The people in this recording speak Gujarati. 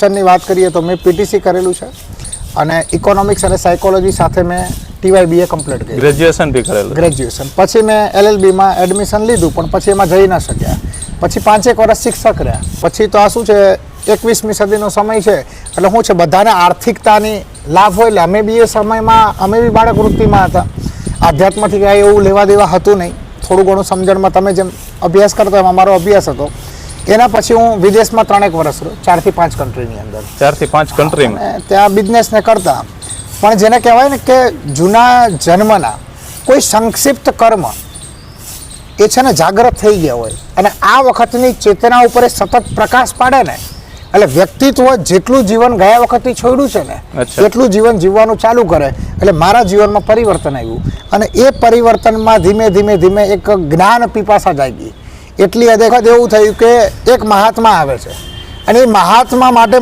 શિક્ષણની વાત કરીએ તો મેં પીટીસી કરેલું છે અને ઇકોનોમિક્સ અને સાયકોલોજી સાથે મેં ટીવાય બીએ કમ્પ્લીટ કર્યું. ગ્રેજ્યુએશન બી કરેલું. ગ્રેજ્યુએશન પછી મેં એલએલબીમાં એડમિશન લીધું પણ પછી એમાં જઈ ન શક્યા. પછી પાંચેક વર્ષ શિક્ષક રહ્યા. પછી તો આ શું છે એકવીસમી સદીનો સમય છે એટલે શું છે બધાને આર્થિકતાની લાભ હોય એટલે અમે બી એ સમયમાં અમે બી બાળક વૃત્તિમાં હતા. આધ્યાત્મથી કાંઈ એવું લેવા દેવા હતું નહીં. થોડું ઘણું સમજણમાં તમે જેમ અભ્યાસ કરતા એમાં મારો અભ્યાસ હતો. એના પછી હું વિદેશમાં ત્રણેક વર્ષ ચારથી પાંચ કન્ટ્રીની અંદર. ચારથી પાંચ કન્ટ્રીમાં ત્યાં બિઝનેસને કરતા. પણ જેને કહેવાય ને કે જૂના જન્મના કોઈ સંક્ષિપ્ત કર્મ એ છે ને જાગૃત થઈ ગયા હોય. અને આ વખતની ચેતના ઉપર એ સતત પ્રકાશ પાડે ને એટલે વ્યક્તિત્વ જેટલું જીવન ગયા વખતથી છોડ્યું છે ને એટલું જીવન જીવવાનું ચાલુ કરે. એટલે મારા જીવનમાં પરિવર્તન આવ્યું. અને એ પરિવર્તનમાં ધીમે ધીમે ધીમે એક જ્ઞાન પીપાસા જાગી એટલી હદે એવું થયું કે એક મહાત્મા આવે છે. અને એ મહાત્મા માટે